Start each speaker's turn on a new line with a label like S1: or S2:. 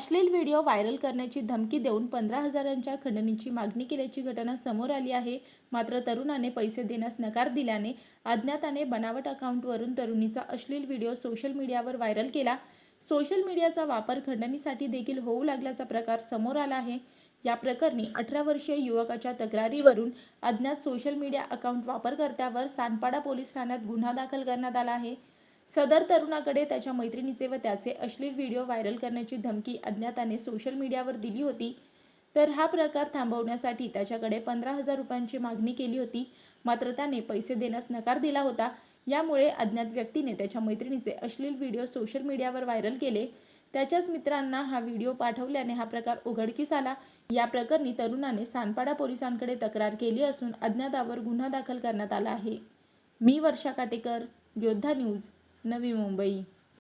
S1: अश्लील video viral करण्याची धमकी देऊन पंधरा हजारांच्या खंडणीची मागणी केल्याची घटना समोर आली आहे. मात्र तरुणाने पैसे देण्यास नकार दिल्याने अज्ञाताने बनावट अकाउंटवरून तरुणीचा अश्लील व्हिडिओ सोशल मीडियावर व्हायरल केला. सोशल मीडियाचा वापर खंडणीसाठी देखील होऊ लागल्याचा प्रकार समोर आला आहे. या प्रकरणी अठरा वर्षीय युवकाच्या तक्रारीवरून अज्ञात सोशल मीडिया अकाउंट वापरकर्त्यावर सानपाडा पोलीस ठाण्यात गुन्हा दाखल करण्यात आला आहे. सदर तरुणाकडे त्याच्या मैत्रिणीचे व त्याचे अश्लील व्हिडिओ व्हायरल करण्याची धमकी अज्ञाताने सोशल मीडियावर दिली होती. तर हा प्रकार थांबवण्यासाठी त्याच्याकडे पंधरा हजार रुपयांची मागणी केली होती. मात्र त्याने पैसे देण्यास नकार दिला होता. यामुळे अज्ञात व्यक्तीने त्याच्या मैत्रिणीचे अश्लील व्हिडिओ सोशल मीडियावर व्हायरल केले. त्याच्याच मित्रांना हा व्हिडिओ पाठवल्याने हा प्रकार उघडकीस आला. या प्रकरणी तरुणाने सानपाडा पोलिसांकडे तक्रार केली असून अज्ञातावर गुन्हा दाखल करण्यात आला आहे. मी वर्षा काटेकर योद्धा न्यूज. नवी मुंबई.